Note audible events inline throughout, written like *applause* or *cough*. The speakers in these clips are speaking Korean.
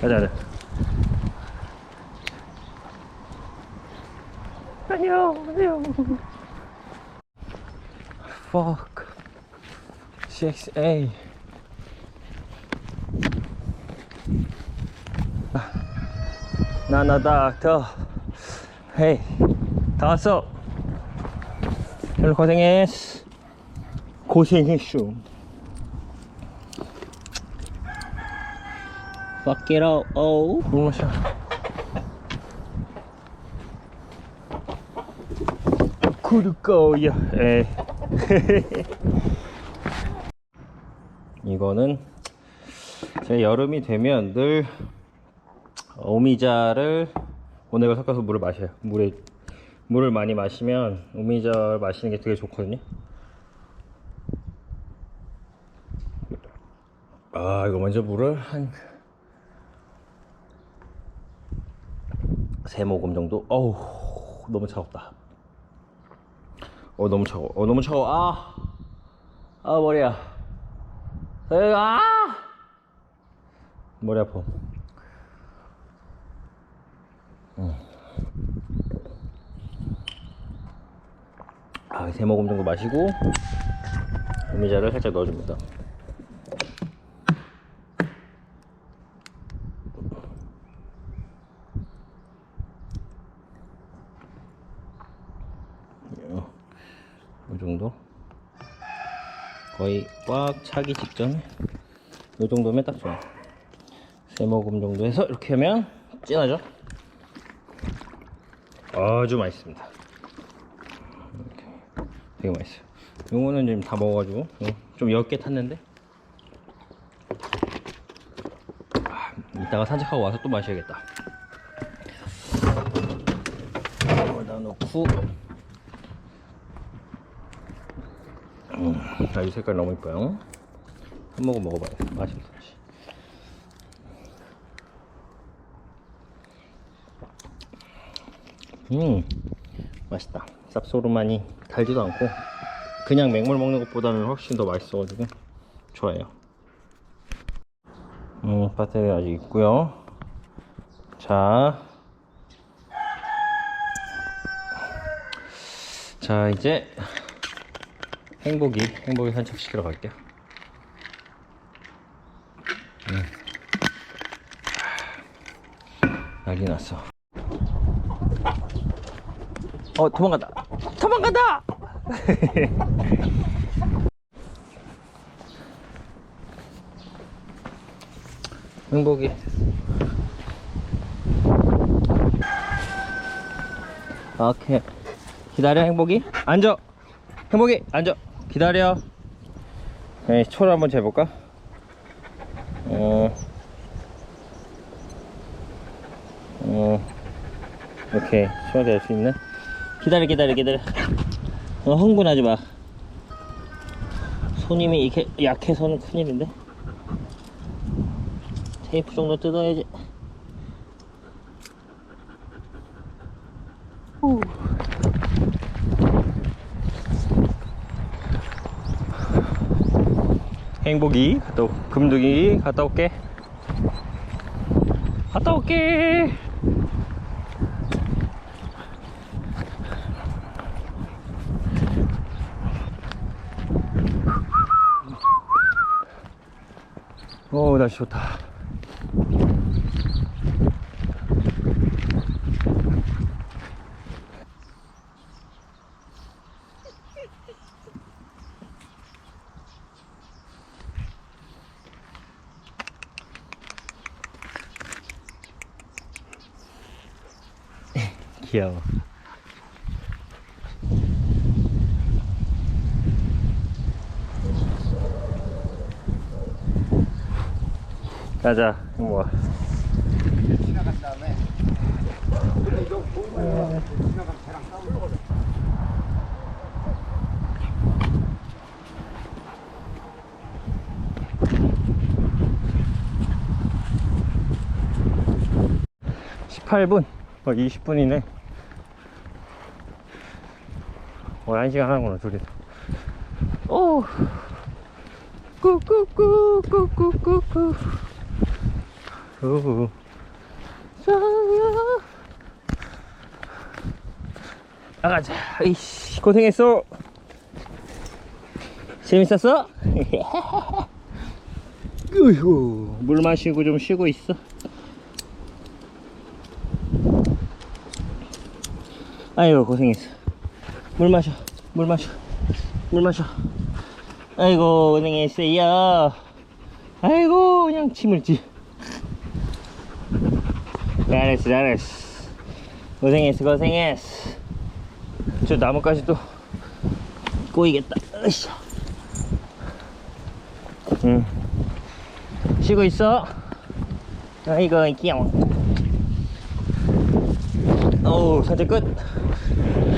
가자, 가자. 안녕, 안녕. Fuck. CXA. 나나 닥터. 헤이. 다 왔어. 오늘 고생했어. 고생했슈. Fuck it up, oh. 물 마셔. 구르거야. 에. 이거는 제 여름이 되면 늘 오미자를 오늘과 섞어서 물을 마셔요. 물에 물을 많이 마시면 오미자 마시는 게 되게 좋거든요. 아 이거 먼저 물을 한 세 모금 정도. 어우 너무 차갑다. 어 너무 차워. 어 너무 차워. 아, 아 머리야. 아, 머리 아파. 음. 아, 세 모금 정도 마시고 오미자를 살짝 넣어줍니다. 요, 요 정도 거의 꽉 차기 직전에 요 정도면 딱 좋아요. 세 모금 정도 해서 이렇게 하면 진하죠? 아주 맛있습니다. 되게 맛있어요. 요거는 지금 다 먹어가지고 요- 좀 옅게 탔는데? 아, 이따가 산책하고 와서 또 마셔야겠다. 넣고 음, 아, 이 색깔 너무 이뻐요. 한 모금 먹어봐요. 맛있어. 음, 맛있다. 쌉소르마니 달지도 않고 그냥 맹물 먹는 것보다는 훨씬 더 맛있어가지고 좋아요. 음, 배터리 아직 있고요. 자, 자 이제 행복이 행복이 산책시키러 갈게요. 음. 난리 났어. 어 도망간다. 도망간다. *laughs* 행복이. 오케이. 기다려 행복이 앉아 행복이 앉아 기다려. 네, 초를 한번 재볼까? 어, 어, 오케이 초가 될 수 있네. 기다려 기다려 기다려. 어, 흥분하지 마. 손님이 이렇게 약해서는 큰일인데? 테이프 정도 뜯어야지. 후. 행복이 갔다 오, 금둥이 갔다 올게. 갔다 올게. 오 날씨 좋다 귀여워 가자 싸우고 18분 어 20분이네 어 1시간 하는구나 둘이 오 꾸꾸꾸꾸꾸꾸꾸. 오 자야. 나가자. 이씨 고생했어. 재밌었어? *laughs* 으이구. 물 마시고 좀 쉬고 있어. 아이고 고생했어 물 마셔 물 마셔 물 마셔. 아이고 고생했어요. 아이고 그냥 침을 지 잘했어 잘했어. 고생했어 고생했어. 저 나뭇가지 또 꼬이겠다. 으쌰 응. 쉬고 있어? 아이고 귀여워. 어우 산책 끝.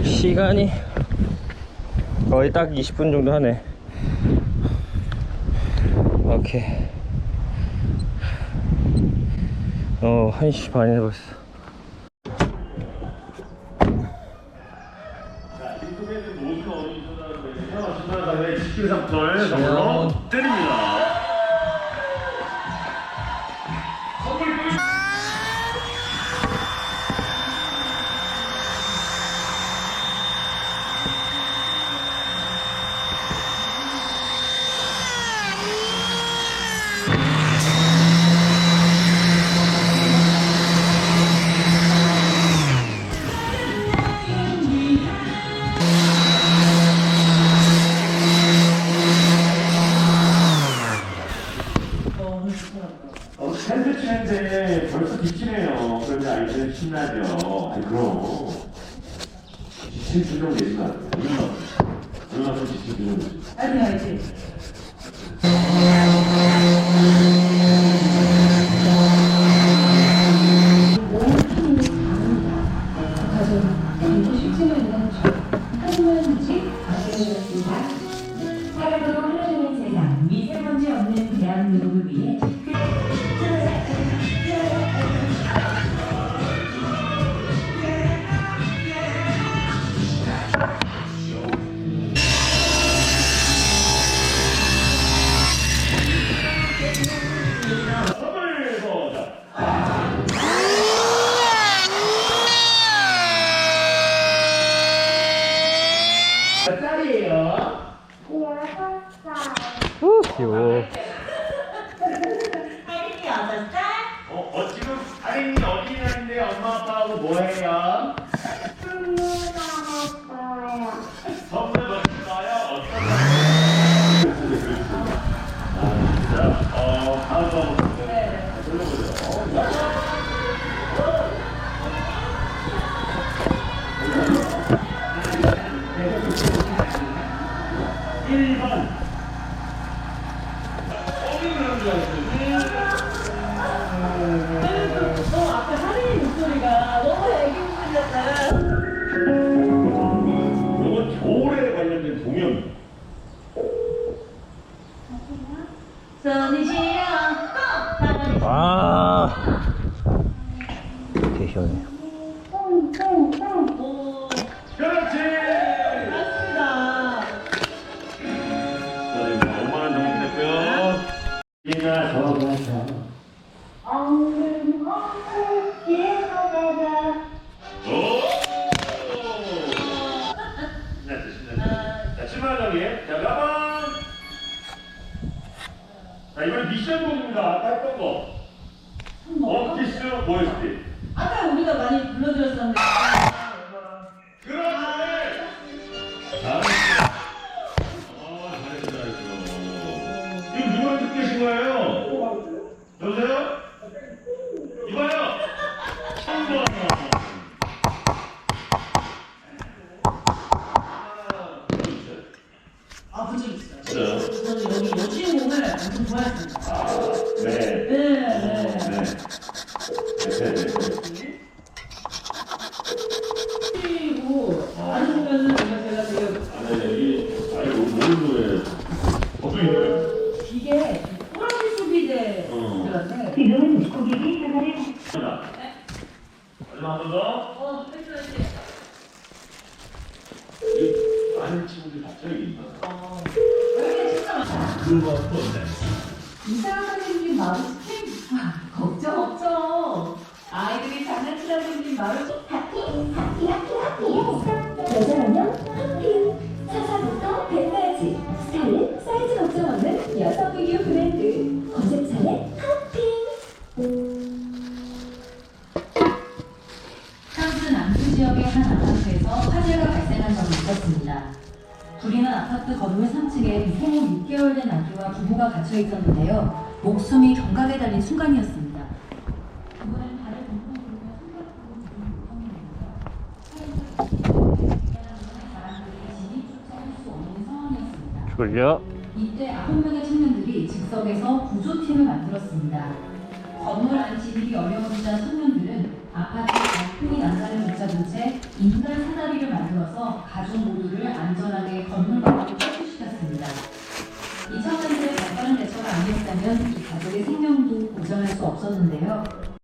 시간이 거의 딱 20분 정도 하네. 오케이. 어 1시 반이 벌써. 식기상품을 선물로 드립니다. 얼마나 좀지 어, 어 지금 다행히 어린이날인데 엄마 아빠하고 뭐해요? 선물 받을까요? 어떤 선물? 아 진짜? 어 다음 번 네. 돌려보죠. 1번 시원해. 오, 그렇지! 맞습니다. 자, 이거 5만 원 정도 됐고요. 자, 10만 원 정리. 자, 몇 번? 자, 이번 미션 곡입니다. 아까 했던 거. 원피스 보여줄게. 아까 우리가 많이 불러드렸었는데. 그렇지! 잘했어. 아, 잘했어, 잘했어. 이거 누구한테 깨신 거예요? 여보세요? 이봐요! 한번 아, 본적 있어요. 진짜요? 저는 여기 여주인공을 엄청 좋아했습니다. 네. 네, 네. 네. 네, 네, 네. 그리고 아는 보면은 정말 제가 되게 아, 네, 이, 아니, 뭐, 모르는 노래. 어떤 노래? 이게 호랑이 소비대 어. 들었는데 지금은 고객이 전화를 하나. 마지막 한번 더. 어. 이 많은 친구들이 갑자기 있나? 어, 이렇게 진짜 많아. 그거 어때? 이상한 선생님 마루 스팀 걱정 없죠. 아이들이 장난치다 생긴 마루 여자라면 핫핑 갇혀 있었는데요. 목숨이 경각에 달린 순간이었습니다. 졸려? 이때 아홉 명의 청년들이 즉석에서 구조팀을 만들었습니다. 건물 안 진입이 어려워지자 청년들은 아파트 발코니 난간을 붙잡은 채 인간 사다리를 만들어서 가족 모두를 안전하게 건물 밖으로 었는데요.